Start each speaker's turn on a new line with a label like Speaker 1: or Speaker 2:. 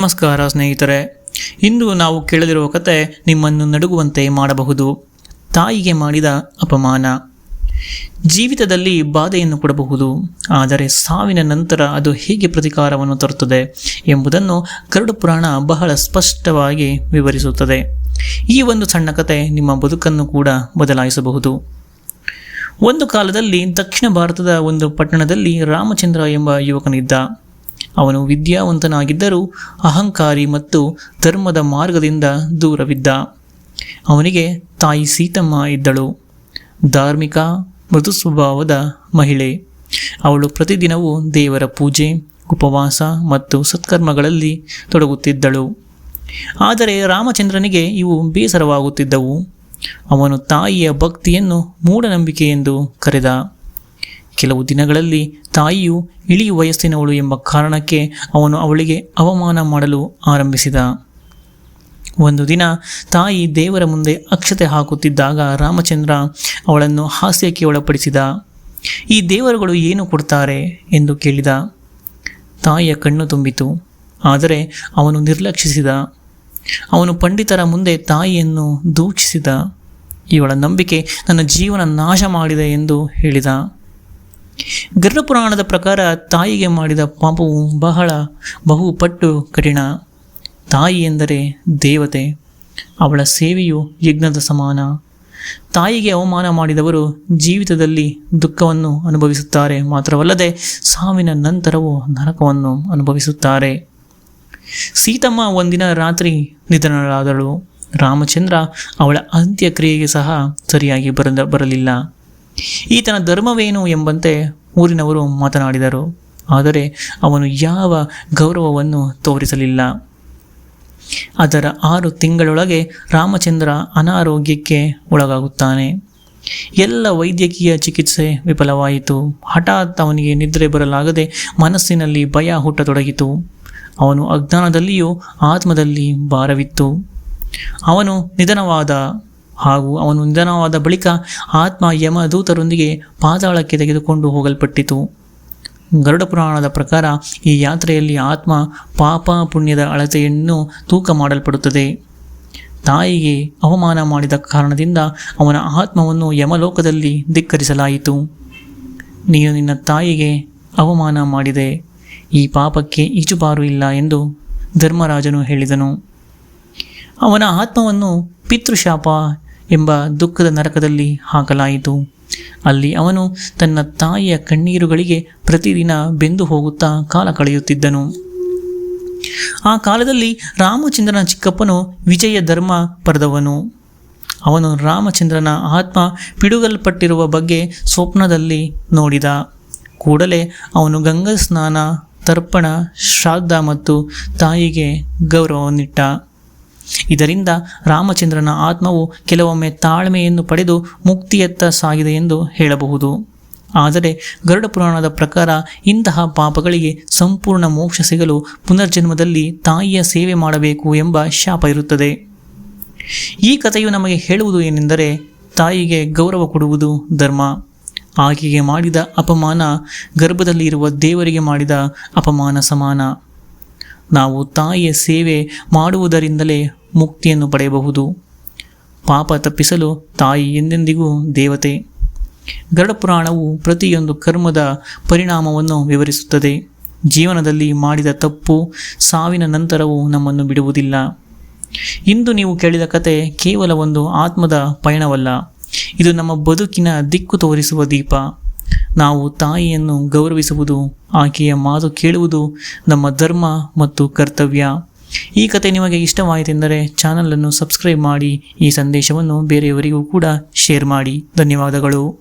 Speaker 1: ನಮಸ್ಕಾರ ಸ್ನೇಹಿತರೆ, ಇಂದು ನಾವು ಕೇಳದಿರುವ ಕತೆ ನಿಮ್ಮನ್ನು ನಡುಗುವಂತೆ ಮಾಡಬಹುದು. ತಾಯಿಗೆ ಮಾಡಿದ ಅಪಮಾನ. ಜೀವಿತದಲ್ಲಿ ಬಾಧೆಯನ್ನು ಕೊಡಬಹುದು, ಆದರೆ ಸಾವಿನ ನಂತರ ಅದು ಹೇಗೆ ಪ್ರತಿಕಾರವನ್ನು ತರುತ್ತದೆ ಎಂಬುದನ್ನು ಕರಡು ಪುರಾಣ ಬಹಳ ಸ್ಪಷ್ಟವಾಗಿ ವಿವರಿಸುತ್ತದೆ. ಈ ಒಂದು ಸಣ್ಣ ಕತೆ ನಿಮ್ಮ ಬದುಕನ್ನು ಕೂಡ ಬದಲಾಯಿಸಬಹುದು. ಒಂದು ಕಾಲದಲ್ಲಿ ದಕ್ಷಿಣ ಭಾರತದ ಒಂದು ಪಟ್ಟಣದಲ್ಲಿ ರಾಮಚಂದ್ರ ಎಂಬ ಯುವಕನಿದ್ದ. ಅವನು ವಿದ್ಯಾವಂತನಾಗಿದ್ದರೂ ಅಹಂಕಾರಿ ಮತ್ತು ಧರ್ಮದ ಮಾರ್ಗದಿಂದ ದೂರವಿದ್ದ. ಅವನಿಗೆ ತಾಯಿ ಸೀತಮ್ಮ ಇದ್ದಳು. ಧಾರ್ಮಿಕ ಮೃದು ಸ್ವಭಾವದ ಮಹಿಳೆ. ಅವಳು ಪ್ರತಿದಿನವೂ ದೇವರ ಪೂಜೆ, ಉಪವಾಸ ಮತ್ತು ಸತ್ಕರ್ಮಗಳಲ್ಲಿ ತೊಡಗುತ್ತಿದ್ದಳು. ಆದರೆ ರಾಮಚಂದ್ರನಿಗೆ ಇವು ಬೇಸರವಾಗುತ್ತಿದ್ದವು. ಅವನು ತಾಯಿಯ ಭಕ್ತಿಯನ್ನು ಮೂಢನಂಬಿಕೆ ಎಂದು ಕರೆದ. ಕೆಲವು ದಿನಗಳಲ್ಲಿ ತಾಯಿಯು ಇಳಿ ವಯಸ್ಸಿನವಳು ಎಂಬ ಕಾರಣಕ್ಕೆ ಅವನು ಅವಳಿಗೆ ಅವಮಾನ ಮಾಡಲು ಆರಂಭಿಸಿದ. ಒಂದು ದಿನ ತಾಯಿ ದೇವರ ಮುಂದೆ ಅಕ್ಷತೆ ಹಾಕುತ್ತಿದ್ದಾಗ ರಾಮಚಂದ್ರ ಅವಳನ್ನು ಹಾಸ್ಯಕ್ಕೆ ಒಳಪಡಿಸಿದ. ಈ ದೇವರುಗಳು ಏನು ಕೊಡ್ತಾರೆ ಎಂದು ಕೇಳಿದ. ತಾಯಿಯ ಕಣ್ಣು ತುಂಬಿತು, ಆದರೆ ಅವನು ನಿರ್ಲಕ್ಷಿಸಿದ. ಅವನು ಪಂಡಿತರ ಮುಂದೆ ತಾಯಿಯನ್ನು ದೂಕ್ಷಿಸಿದ. ಇವಳ ನಂಬಿಕೆ ನನ್ನ ಜೀವನ ನಾಶ ಮಾಡಿದೆ ಎಂದು ಹೇಳಿದ. ಗರುಡ ಪುರಾಣದ ಪ್ರಕಾರ ತಾಯಿಗೆ ಮಾಡಿದ ಪಾಪವು ಬಹಳ ಬಹುಪಟ್ಟು ಕಠಿಣ. ತಾಯಿ ಎಂದರೆ ದೇವತೆ, ಅವಳ ಸೇವೆಯು ಯಜ್ಞದ ಸಮಾನ. ತಾಯಿಗೆ ಅವಮಾನ ಮಾಡಿದವರು ಜೀವಿತದಲ್ಲಿ ದುಃಖವನ್ನು ಅನುಭವಿಸುತ್ತಾರೆ. ಮಾತ್ರವಲ್ಲದೆ ಸಾವಿನ ನಂತರವೂ ನರಕವನ್ನು ಅನುಭವಿಸುತ್ತಾರೆ. ಸೀತಮ್ಮ ಒಂದಿನ ರಾತ್ರಿ ನಿಧನರಾದಳು. ರಾಮಚಂದ್ರ ಅವಳ ಅಂತ್ಯಕ್ರಿಯೆಗೆ ಸಹ ಸರಿಯಾಗಿ ಬರದ ಬರಲಿಲ್ಲ. ಈತನ ಧರ್ಮವೇನು ಎಂಬಂತೆ ಊರಿನವರು ಮಾತನಾಡಿದರು. ಆದರೆ ಅವನು ಯಾವ ಗೌರವವನ್ನು ತೋರಿಸಲಿಲ್ಲ. ಅದರ ಆರು ತಿಂಗಳೊಳಗೆ ರಾಮಚಂದ್ರ ಅನಾರೋಗ್ಯಕ್ಕೆ ಒಳಗಾಗುತ್ತಾನೆ. ಎಲ್ಲ ವೈದ್ಯಕೀಯ ಚಿಕಿತ್ಸೆ ವಿಫಲವಾಯಿತು. ಹಠಾತ್ ಅವನಿಗೆ ನಿದ್ರೆ ಬರಲಾಗದೆ ಮನಸ್ಸಿನಲ್ಲಿ ಭಯ ಹುಟ್ಟತೊಡಗಿತು. ಅವನು ಅಜ್ಞಾನದಲ್ಲಿಯೂ ಆತ್ಮದಲ್ಲಿ ಭಾರವಿತ್ತು. ಅವನು ನಿಧನವಾದ ಹಾಗೂ ಅವನು ನಿಧನವಾದ ಬಳಿಕ ಆತ್ಮ ಯಮದೂತರೊಂದಿಗೆ ಪಾತಾಳಕ್ಕೆ ತೆಗೆದುಕೊಂಡು ಹೋಗಲ್ಪಟ್ಟಿತು. ಗರುಡ ಪುರಾಣದ ಪ್ರಕಾರ ಈ ಯಾತ್ರೆಯಲ್ಲಿ ಆತ್ಮ ಪಾಪ ಪುಣ್ಯದ ಅಳತೆಯನ್ನು ತೂಕ ಮಾಡಲ್ಪಡುತ್ತದೆ. ತಾಯಿಗೆ ಅವಮಾನ ಮಾಡಿದ ಕಾರಣದಿಂದ ಅವನ ಆತ್ಮವನ್ನು ಯಮಲೋಕದಲ್ಲಿ ಧಿಕ್ಕರಿಸಲಾಯಿತು. ನೀನು ನಿನ್ನ ತಾಯಿಗೆ ಅವಮಾನ ಮಾಡಿದೆ. ಈ ಪಾಪಕ್ಕೆ ಈಜುಬಾರು ಇಲ್ಲ ಎಂದು ಧರ್ಮರಾಜನು ಹೇಳಿದನು. ಅವನ ಆತ್ಮವನ್ನು ಪಿತೃಶಾಪ ಎಂಬ ದುಃಖದ ನರಕದಲ್ಲಿ ಹಾಕಲಾಯಿತು. ಅಲ್ಲಿ ಅವನು ತನ್ನ ತಾಯಿಯ ಕಣ್ಣೀರುಗಳಿಗೆ ಪ್ರತಿದಿನ ಬೆಂದು ಹೋಗುತ್ತಾ ಕಾಲ ಕಳೆಯುತ್ತಿದ್ದನು. ಆ ಕಾಲದಲ್ಲಿ ರಾಮಚಂದ್ರನ ಚಿಕ್ಕಪ್ಪನು ವಿಜಯ ಧರ್ಮ ಪಡೆದವನು. ಅವನು ರಾಮಚಂದ್ರನ ಆತ್ಮ ಪಿಡುಗಲ್ಪಟ್ಟಿರುವ ಬಗ್ಗೆ ಸ್ವಪ್ನದಲ್ಲಿ ನೋಡಿದ. ಕೂಡಲೇ ಅವನು ಗಂಗಾ ಸ್ನಾನ, ತರ್ಪಣ, ಶ್ರಾದ್ದ ಮತ್ತು ತಾಯಿಗೆ ಗೌರವವನ್ನಿಟ್ಟ ಇದರಿಂದ ರಾಮಚಂದ್ರನ ಆತ್ಮವು ಕೆಲವೊಮ್ಮೆ ತಾಳ್ಮೆಯನ್ನು ಪಡೆದು ಮುಕ್ತಿಯತ್ತ ಸಾಗಿದೆ ಎಂದು ಹೇಳಬಹುದು. ಆದರೆ ಗರುಡ ಪುರಾಣದ ಪ್ರಕಾರ ಇಂತಹ ಪಾಪಗಳಿಗೆ ಸಂಪೂರ್ಣ ಮೋಕ್ಷ ಸಿಗಲು ಪುನರ್ಜನ್ಮದಲ್ಲಿ ತಾಯಿಯ ಸೇವೆ ಮಾಡಬೇಕು ಎಂಬ ಶಾಪ ಇರುತ್ತದೆ. ಈ ಕಥೆಯು ನಮಗೆ ಹೇಳುವುದು ಏನೆಂದರೆ ತಾಯಿಗೆ ಗೌರವ ಕೊಡುವುದು ಧರ್ಮ. ಆಕೆಗೆ ಮಾಡಿದ ಅಪಮಾನ ಗರ್ಭದಲ್ಲಿ ಇರುವ ದೇವರಿಗೆ ಮಾಡಿದ ಅಪಮಾನ ಸಮಾನ. ನಾವು ತಾಯಿಯ ಸೇವೆ ಮಾಡುವುದರಿಂದಲೇ ಮುಕ್ತಿಯನ್ನು ಪಡೆಯಬಹುದು. ಪಾಪ ತಪ್ಪಿಸಲು ತಾಯಿ ಎಂದೆಂದಿಗೂ ದೇವತೆ. ಗರುಡ ಪುರಾಣವು ಪ್ರತಿಯೊಂದು ಕರ್ಮದ ಪರಿಣಾಮವನ್ನು ವಿವರಿಸುತ್ತದೆ. ಜೀವನದಲ್ಲಿ ಮಾಡಿದ ತಪ್ಪು ಸಾವಿನ ನಂತರವೂ ನಮ್ಮನ್ನು ಬಿಡುವುದಿಲ್ಲ. ಇಂದು ನೀವು ಕೇಳಿದ ಕತೆ ಕೇವಲ ಒಂದು ಆತ್ಮದ ಪಯಣವಲ್ಲ. ಇದು ನಮ್ಮ ಬದುಕಿನ ದಿಕ್ಕು ತೋರಿಸುವ ದೀಪ. ನಾವು ತಾಯಿಯನ್ನು ಗೌರವಿಸುವುದು, ಆಕೆಯ ಮಾತು ಕೇಳುವುದು ನಮ್ಮ ಧರ್ಮ ಮತ್ತು ಕರ್ತವ್ಯ. ಈ ಕತೆ ನಿಮಗೆ ಇಷ್ಟವಾಯಿತೆಂದರೆ ಚಾನಲನ್ನು ಸಬ್ಸ್ಕ್ರೈಬ್ ಮಾಡಿ ಈ ಸಂದೇಶವನ್ನು ಬೇರೆಯವರಿಗೂ ಕೂಡ ಶೇರ್ ಮಾಡಿ. ಧನ್ಯವಾದಗಳು.